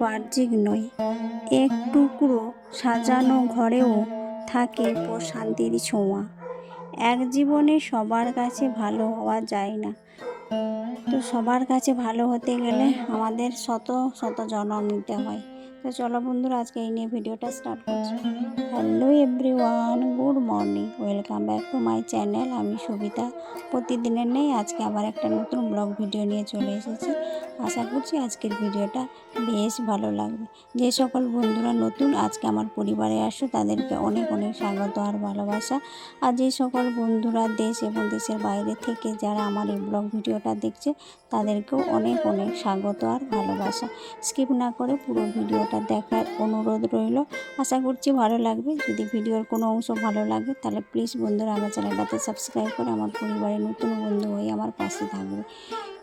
বাহ্যিক নয়, এক টুকরো সাজানো ঘরেও থাকে প্রশান্তির ছোঁয়া। এক জীবনে সবার কাছে ভালো হওয়া যায় না। তো সবার কাছে ভালো হতে গেলে আমাদের শত শত জন্ম নিতে হয়। তো চলো বন্ধুরা, আজকে এই নিয়ে ভিডিওটা স্টার্ট করছি। Hello everyone good morning welcome back to my channel আমি সবিতা, প্রতিদিনের নেই, আজকে আবার একটা নতুন ব্লগ ভিডিও নিয়ে চলে এসেছি। আশা করছি আজকের ভিডিওটা বেশ ভালো লাগবে। যে সকল বন্ধুরা নতুন, আজকে আমার পরিবারে আসো, তাদেরকে অনেক অনেক স্বাগত আর ভালোবাসা। আর যে সকল বন্ধুরা দেশ এবং দেশের বাইরে থেকে যারা আমার এই ব্লগ ভিডিওটা দেখছে, তাদেরকেও অনেক অনেক স্বাগত আর ভালোবাসা। স্কিপ না করে পুরো ভিডিওটা দেখার অনুরোধ রইল। আশা করছি ভালো লাগবে। যদি ভিডিওর কোনো অংশ ভালো লাগে, তাহলে প্লিজ বন্ধুরা আমার চ্যানেলটাতে সাবস্ক্রাইব করে আমার পরিবারের নতুন বন্ধু হয়ে আমার পাশে থাকবে।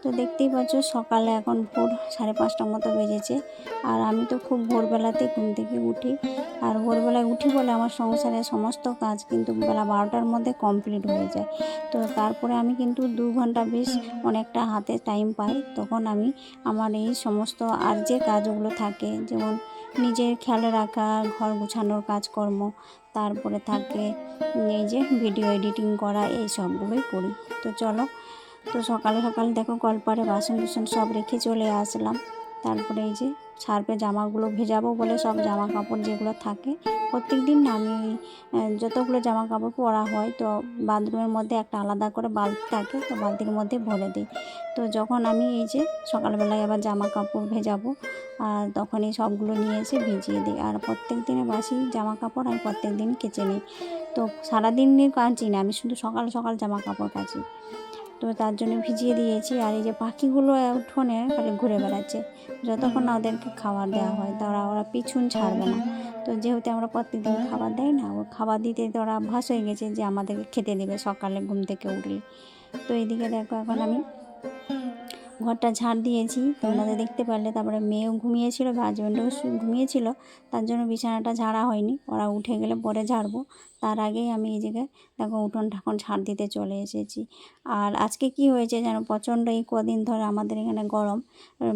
তো দেখতেই পাচ্ছ, সকালে এখন ভোর সাড়ে পাঁচটার মতো বেজেছে। আর আমি তো খুব ভোরবেলাতে ঘুম থেকে উঠি। আর ভোরবেলায় উঠি বলে আমার সংসারের সমস্ত কাজ কিন্তু বেলা বারোটার মধ্যে কমপ্লিট হয়ে যায়। তো তারপরে আমি কিন্তু দু ঘণ্টা বেশ অনেকটা হাতে টাইম পাই। তখন আমি আমার এই সমস্ত আর যে কাজগুলো থাকে, যেমন নিজের খেয়াল রাখা, ঘর গুছানোর কাজকর্ম, তারপরে থাকে এই যে ভিডিও এডিটিং করা, এই সবগুলোই করি। তো চলো, তো সকালে সকালে দেখো কলপারে বাসন কুসন সব রেখে চলে আসলাম। তারপরে এই যে সার্পে জামাগুলো ভেজাবো বলে সব জামা কাপড় যেগুলো থাকে প্রত্যেক দিন আমি যতগুলো জামা কাপড় পরা হয় তো বাথরুমের মধ্যে একটা আলাদা করে বালতি থাকে, তো বালতির মধ্যে ভরে দিই। তো যখন আমি এই যে সকালবেলায় আবার জামা কাপড় ভেজাবো আর তখনই সবগুলো নিয়ে এসে ভিজিয়ে দিই। আর প্রত্যেক দিনে বাসি জামা কাপড় আমি প্রত্যেক দিন কেচে নিই। তো সারাদিনের কাচি না, আমি শুধু সকাল সকাল জামা কাপড় কাচি। তো তার জন্য ভিজিয়ে দিয়েছি। আর এই যে পাখিগুলো উঠোনে খালি ঘুরে বেড়াচ্ছে, যতক্ষণ না ওদেরকে খাবার দেওয়া হয়, তারা ওরা পিছন ছাড়বে না। তো যেহেতু আমরা প্রত্যেকদিন খাবার দেয় না ও খাবার দিতে তো ওরা অভ্যাস হয়ে গেছে যে আমাদেরকে খেতে দেবে সকালে ঘুম থেকে উঠলে। তো এইদিকে দেখো এখন আমি ঘরটা ঝাড় দিয়েছি। তোমরা তো দেখতে পারলে তারপরে মেয়েও ঘুমিয়েছিল হাজব্যান্ডও ঘুমিয়েছিল। তার জন্য বিছানাটা ঝাড়া হয়নি। ওরা উঠে গেলে পরে ঝাড়বো। তার আগেই আমি এই জায়গায় দেখো উঠোন ঠাকুন ঝাড় দিতে চলে এসেছি। আর আজকে কি হয়েছে যেন প্রচণ্ড এই কদিন ধরে আমাদের এখানে গরম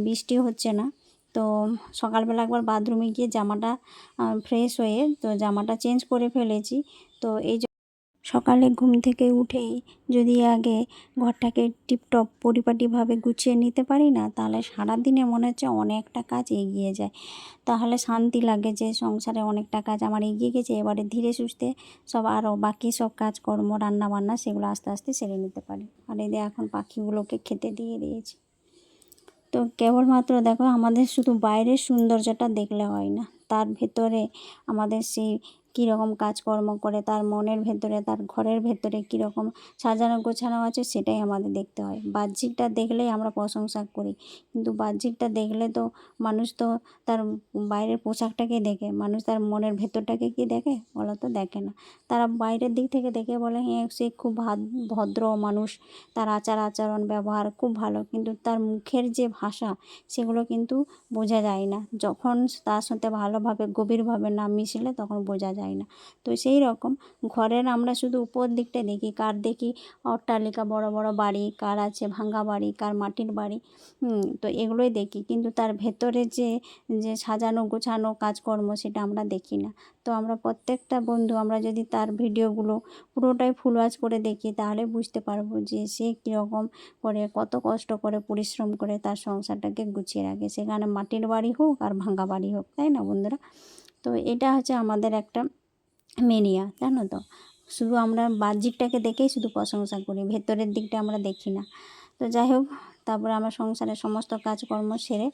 বৃষ্টি হচ্ছে না। তো সকালবেলা একবার বাথরুমে গিয়ে জামাটা ফ্রেশ হয়ে তো জামাটা চেঞ্জ করে ফেলেছি। তো এই সকালে ঘুম থেকে উঠেই যদি আগে ঘরটাকে টিপটপ, পরিপাটিভাবে গুছিয়ে নিতে পারি না, তাহলে সারাদিনে মনে হচ্ছে অনেকটা কাজ এগিয়ে যায়। তাহলে শান্তি লাগে যে সংসারে অনেকটা কাজ আমার এগিয়ে গেছে, এবারে ধীরে সুস্থে সব আরও বাকি সব কাজকর্ম রান্না বান্না সেগুলো আস্তে আস্তে সেরে নিতে পারি। আর এদের এখন পাখিগুলোকে খেতে দিয়ে দিয়েছি। তো কেবলমাত্র দেখো আমাদের শুধু বাইরের সৌন্দর্যটা দেখলে হয় না, তার ভেতরে আমাদের সেই কীরকম কাজকর্ম করে, তার মনের ভেতরে, তার ঘরের ভেতরে কীরকম সাজানো গোছানো আছে সেটাই আমাদের দেখতে হয়। বাহ্যিকটা দেখলেই আমরা প্রশংসা করি, কিন্তু বাহ্যিকটা দেখলে তো মানুষ তো তার বাইরের পোশাকটাকে দেখে, মানুষ তার মনের ভেতরটাকে কি দেখে? বলো তো, দেখে না। তারা বাইরের দিক থেকে দেখে বলে হ্যাঁ সে খুব ভাদ- ভদ্র মানুষ, তার আচার আচরণ, ব্যবহার খুব ভালো। কিন্তু তার মুখের যে ভাষা, সেগুলো কিন্তু বোঝা যায় না। যখন তার সাথে ভালোভাবে, গভীরভাবে না মিশলে তখন বোঝা যায় না। তো সেই রকম ঘরের আমরা শুধু উপর দিকটা দেখি, কার দেখি অট্টালিকা, বড় বড় বাড়ি, কার আছে ভাঙা বাড়ি, কার মাটির বাড়ি তো এগুলোই দেখি। কিন্তু তার ভেতরে যে যে সাজানো, গোছানো কাজকর্ম সেটা আমরা দেখি না। তো আমরা প্রত্যেকটা বন্ধু আমরা যদি তার ভিডিওগুলো পুরোটাই ফুল ওয়াচ করে দেখি, তাহলে বুঝতে পারব যে সে কীরকম করে, কত কষ্ট করে, পরিশ্রম করে তার সংসারটাকে গুছিয়ে রাখে। সেখানে মাটির বাড়ি হোক আর ভাঙা বাড়ি হোক, তাই না বন্ধুরা? তো এটা হচ্ছে আমাদের একটা মেনিয়া জানো তো? শুধু আমরা বাহ্যিকটাকে দেখেই শুধু প্রশংসা করি, ভেতরের দিকটা আমরা দেখি না। তো যাই হোক, তারপরে আমার সংসারের সমস্ত কাজকর্ম সেরে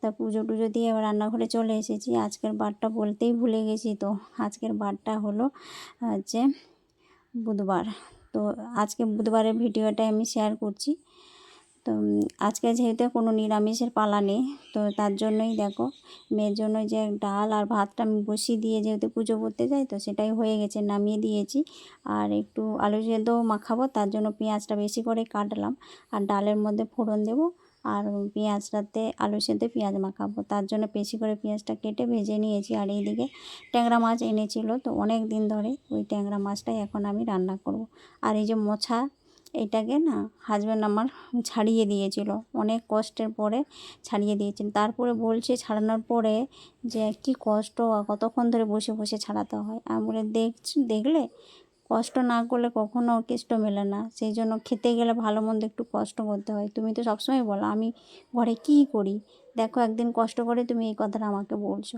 তা পুজো টুজো দিয়ে রান্নাঘরে চলে এসেছি। আজকের বারটা বলতেই ভুলে গেছি তো। আজকের বারটা হলো হচ্ছে বুধবার। তো আজকে বুধবারের ভিডিওটাই আমি শেয়ার করছি। তো আজকে যেহেতু কোনো নিরামিষের পালা নেই, তো তার জন্যই দেখো, মেয়ের জন্য যে ডাল আর ভাতটা আমি বসিয়ে দিয়ে যেহেতু পুজো করতে যাই, তো সেটাই হয়ে গেছে, নামিয়ে দিয়েছি। আর একটু আলু সেদ্ধ মাখাবো, তার জন্য পেঁয়াজটা বেশি করে কাটলাম। আর ডালের মধ্যে ফোড়ন দেবো, আর পেঁয়াজটাতে আলু সেদ্ধ পেঁয়াজ মাখাবো, তার জন্য বেশি করে পেঁয়াজটা কেটে ভেজে নিয়েছি। আর এইদিকে ট্যাংরা মাছ এনেছিল, তো অনেক দিন ধরে ওই ট্যাংরা মাছটাই এখন আমি রান্না করব। আর এই যে মোছা এইটাকে না হাজব্যান্ড আমার ছাড়িয়ে দিয়েছিল। অনেক কষ্টের পরে ছাড়িয়ে দিয়েছেন। তারপরে বলছে ছাড়ানোর পরে যে কি কষ্ট, কতক্ষণ ধরে বসে বসে ছাড়াতে হয়। আমি বলে, দেখছি, দেখলে? কষ্ট না করলে কখনো কেষ্ট মেলে না। সেই জন্য খেতে গেলে ভালো মন্দ একটু কষ্ট করতে হয়। তুমি তো সবসময় বলো, আমি ঘরে কী করি? দেখো, একদিন কষ্ট করে তুমি এই কথাটা আমাকে বলছো।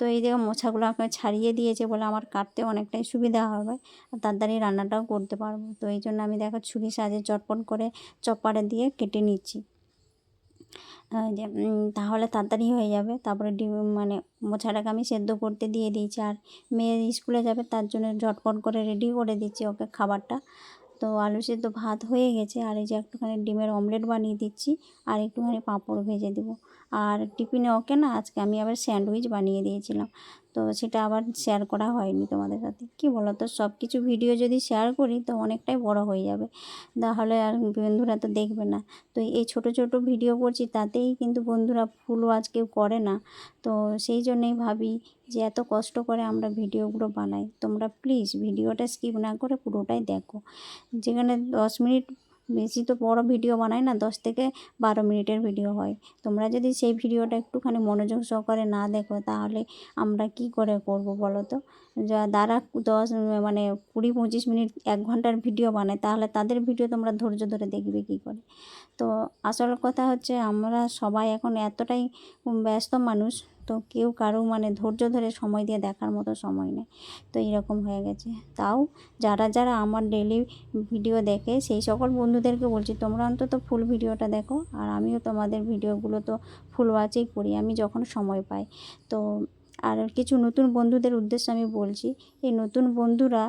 তো এই যে মোছাগুলো আমাকে ছাড়িয়ে দিয়েছে বলে আমার কাটতে অনেকটাই সুবিধা হবে আর তাড়াতাড়ি রান্নাটাও করতে পারব। তো এই জন্য আমি দেখো ছুরি সাজে চটপট করে চপারে দিয়ে কেটে নিচ্ছি। যে তাহলে তাড়াতাড়ি হয়ে যাবে। তারপরে ডিম মানে মোছাটাকে আমি সেদ্ধ করতে দিয়ে দিয়েছি আর মেয়ে স্কুলে যাবে তার জন্য ঝটপট করে রেডি করে দিচ্ছি ওকে খাবারটা। তো আলু সেদ্ধ ভাত হয়ে গেছে আর এই যে একটুখানি ডিমের অমলেট বানিয়ে দিচ্ছি আর একটুখানি পাঁপড় ভেজে দেবো। আর টিফিনে ওকে না আজকে আমি আবার স্যান্ডউইচ বানিয়ে দিয়েছিলাম। তো সেটা আবার শেয়ার করা হয়নি তোমাদের সাথে। কি বলো তো সব কিছু ভিডিও যদি শেয়ার করি তো অনেকটাই বড় হয়ে যাবে। তাহলে আর বন্ধুরা তো দেখবে না। তো এই ছোট ছোট ভিডিও করছি তাতেই কিন্তু বন্ধুরা ফুল ওয়াচ কেউ করে না। তো সেই জন্যই ভাবি যে এত কষ্ট করে আমরা ভিডিওগুলো বানাই। তোমরা প্লিজ ভিডিওটা স্কিপ না করে পুরোটাই দেখো। যেখানে দশ মিনিট বেশি তো বড় ভিডিও বানাই না, দশ থেকে বারো মিনিটের ভিডিও হয়। তোমরা যদি সেই ভিডিওটা একটুখানি মনোযোগ সহকারে না দেখো, তাহলে আমরা কি করে করব বলো তো? যা দ্বারা দশ মানে কুড়ি, পঁচিশ মিনিট এক ঘণ্টার ভিডিও বানায়, তাহলে তাদের ভিডিও তোমরা ধৈর্য ধরে দেখবে কি করে? তো আসল কথা হচ্ছে আমরা সবাই এখন এতটাই ব্যস্ত মানুষ, তো কেউ কারও মানে ধৈর্য ধরে সময় দিয়ে দেখার মতো সময় নেই। তো এরকম হয়ে গেছে। তাও যারা যারা আমার ডেলি ভিডিও দেখে, সেই সকল বন্ধুদেরকে বলছি, তোমরা অন্তত ফুল ভিডিওটা দেখো। আর আমিও তোমাদের ভিডিওগুলো তো ফুল ওয়াচেই করি, আমি যখন সময় পাই। তো আর কিছু নতুন বন্ধুদের উদ্দেশ্যে আমি বলছি, এই নতুন বন্ধুরা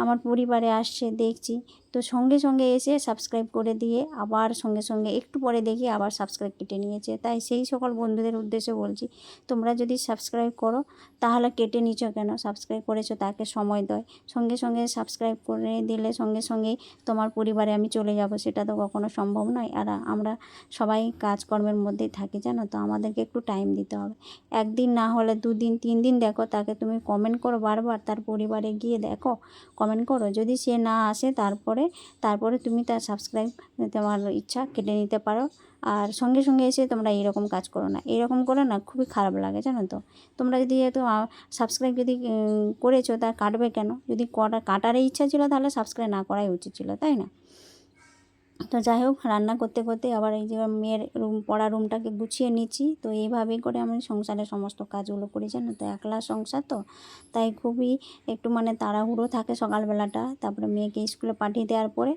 আমার পরিবারে আসছে, দেখছি তো সঙ্গে সঙ্গে এসে সাবস্ক্রাইব করে দিয়ে আবার সঙ্গে সঙ্গে একটু পরে দেখি আবার সাবস্ক্রাইব কেটে নিয়েছে। তাই সেই সকল বন্ধুদের উদ্দেশ্যে বলছি, তোমরা যদি সাবস্ক্রাইব করো, তাহলে কেটে নিচ্ছ কেন? সাবস্ক্রাইব করেছ তাকে সময় দেয়। সঙ্গে সঙ্গে সাবস্ক্রাইব করে দিলে সঙ্গে সঙ্গেই তোমার পরিবারে আমি চলে যাব, সেটা তো কখনো সম্ভব নয়। আর আমরা সবাই কাজকর্মের মধ্যেই থাকি, জানো তো? আমাদেরকে একটু টাইম দিতে হবে। একদিন না হলে দুদিন তিন দিন দেখো, তাকে তুমি কমেন্ট করো বারবার, তার পরিবারে গিয়ে দেখো কমেন্ট করো। যদি সে না আসে, তারপরে তারপরে তুমি তার সাবস্ক্রাইব তোমার ইচ্ছা কেটে নিতে পারো। আর সঙ্গে সঙ্গে এসে তোমরা এইরকম কাজ করো না। এরকম করো না খুবই খারাপ লাগে, জানো তো? তোমরা যদি যেহেতু সাবস্ক্রাইব যদি করেছ তা কাটবে কেন? যদি কটা, কাটারই ইচ্ছা ছিল তাহলে সাবস্ক্রাইব না করাই উচিত ছিল, তাই না? তো যাই হোক, রান্না করতে করতে আবার এই যে মেয়ের রুম, পড়া রুমটাকে গুছিয়ে নিচ্ছি। তো এইভাবেই করে আমি সংসারের সমস্ত কাজগুলো করি, জানো তো? একলা সংসার তো? তাই খুবই একটু মানে তাড়াহুড়ো থাকে সকালবেলাটা। তারপরে মেয়েকে স্কুলে পাঠিয়ে দেওয়ার পরে।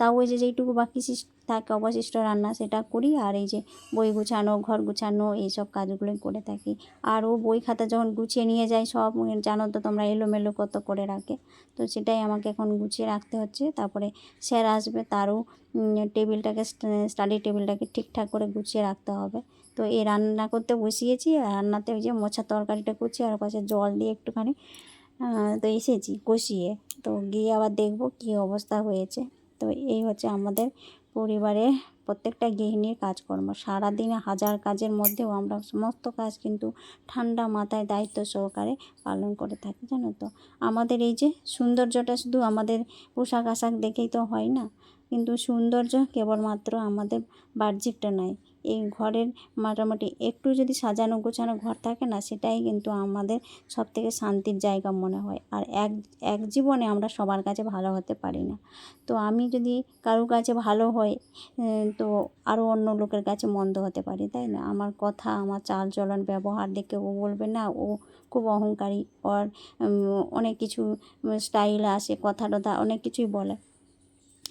তাও ওই যে যেইটুকু বাকি থাকে অবশিষ্ট রান্না সেটা করি, আর এই যে বই গুছানো, ঘর গুছানো, এইসব কাজগুলোই করে থাকি। আর ও বই খাতা যখন গুছিয়ে নিয়ে যায়, সব জানো তো তোমরা এলোমেলো কত করে রাখে। তো সেটাই আমাকে এখন গুছিয়ে রাখতে হচ্ছে। তারপরে স্যার আসবে, তারও টেবিলটাকে স্টাডি টেবিলটাকে ঠিকঠাক করে গুছিয়ে রাখতে হবে। তো এই রান্না করতে বসিয়েছি রান্নাতে ওই যে মোছা তরকারিটা করছি, আর পাশে জল দিয়ে একটুখানি তো এসেছি কষিয়ে। তো গিয়ে আবার দেখব কী অবস্থা হয়েছে। তো এই হচ্ছে আমাদের পরিবারের প্রত্যেকটা গৃহিণীর কাজকর্ম। সারাদিনে হাজার কাজের মধ্যেও আমরা সমস্ত কাজ কিন্তু ঠান্ডা মাথায় দায়িত্ব সহকারে পালন করে থাকি, জানো তো? আমাদের এই যে সৌন্দর্যটা শুধু আমাদের পোশাক আশাক দেখেই তো হয় না, কিন্তু সৌন্দর্য কেবলমাত্র আমাদের বাহ্যিকটা নয় এই ঘরের মোটামুটি একটু যদি সাজানো গোছানো ঘর থাকে না সেটাই কিন্তু আমাদের সব থেকে শান্তির জায়গা মনে হয়। আর এক এক জীবনে আমরা সবার কাছে ভালো হতে পারি না। তো আমি যদি কারোর কাছে ভালো আহ, তো আরও অন্য লোকের কাছে মন্দ হতে পারি তাই না? আমার কথা আমার চাল চলন ব্যবহার দেখে ও বলবে না ও খুব অহংকারী ওর অনেক কিছু স্টাইল আসে কথা টথা অনেক কিছুই বলে।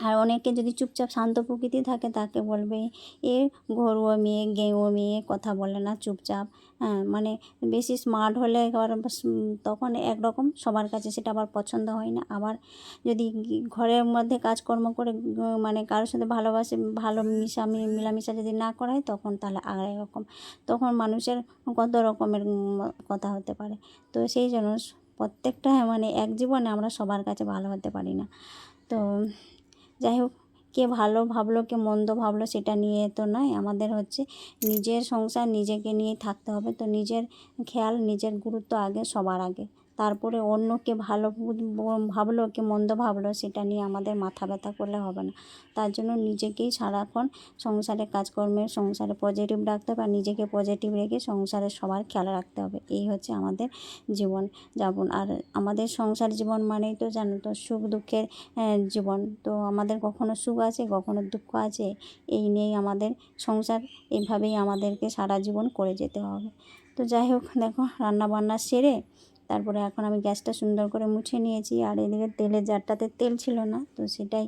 আর অনেকে যদি চুপচাপ শান্ত প্রকৃতি থাকে, তাকে বলবে, এ ঘরুয়া মেয়ে গেঁয়ো মেয়ে, কথা বলে না চুপচাপ। হ্যাঁ মানে বেশি স্মার্ট হলে আবার তখন একরকম সবার কাছে সেটা আবার পছন্দ হয় না। আবার যদি ঘরের মধ্যে কাজকর্ম করে মানে কারোর সাথে ভালোবাসে, ভালো মিশা মিলামিশা যদি না করা হয় তখন তাহলে আর রকম তখন মানুষের কত রকমের কথা হতে পারে। তো সেই জন্য প্রত্যেকটা মানে এক জীবনে আমরা সবার কাছে ভালো হতে পারি না। তো যাই হোক, কে ভালো ভাবলো, কে মন্দ ভাবলো সেটা নিয়ে তো নয়। আমাদের হচ্ছে নিজের সংসার নিজেকে নিয়েই থাকতে হবে। তো নিজের খেয়াল, নিজের গুরুত্ব আগে, সবার আগে। তারপরে অন্যকে ভালো ভাবলো কি মন্দ ভাবলো সেটা নিয়ে আমাদের মাথা ব্যথা করলে হবে না। তার জন্য নিজেকেই সারাক্ষণ সংসারে কাজকর্মে, সংসারে পজিটিভ রাখতে হবে আর নিজেকে পজিটিভ রেখে সংসারে সবার খেয়াল রাখতে হবে। এই হচ্ছে আমাদের জীবন যাপন। আর আমাদের সংসার জীবন মানেই তো জানো তো সুখ দুঃখের জীবন। তো আমাদের কখনো সুখ আছে, কখনো দুঃখ আছে, এই নিয়েই আমাদের সংসার, এইভাবেই আমাদেরকে সারা জীবন করে যেতে হবে। তো যাই হোক, দেখো রান্না বান্না সেরে তারপরে এখন আমি গ্যাসটা সুন্দর করে মুছে নিয়েছি। আর এদিকে তেলের জারটাতে তেল ছিল না, তো সেটাই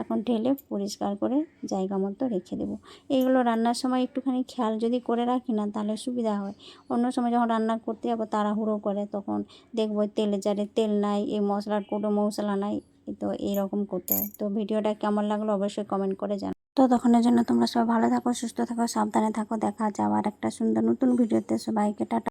এখন ঢেলে পরিষ্কার করে জায়গা মতো রেখে দেবো। এইগুলো রান্নার সময় একটুখানি খেয়াল যদি করে রাখি না, তাহলে সুবিধা হয়। অন্য সময় যখন রান্না করতে যাব, তাড়াহুড়ো করে, তখন দেখব তেলের জারে তেল নাই, এই মশলার কোটো মশলা নাই তো এইরকম করতে হয়। তো ভিডিওটা কেমন লাগল অবশ্যই কমেন্ট করে জানাও তো তখনের জন্য তোমরা সবাই ভালো থাকো, সুস্থ থাকো, সাবধানে থাকো। দেখা যাওয়ার একটা সুন্দর নতুন ভিডিওতে। সবাইকে টাটা।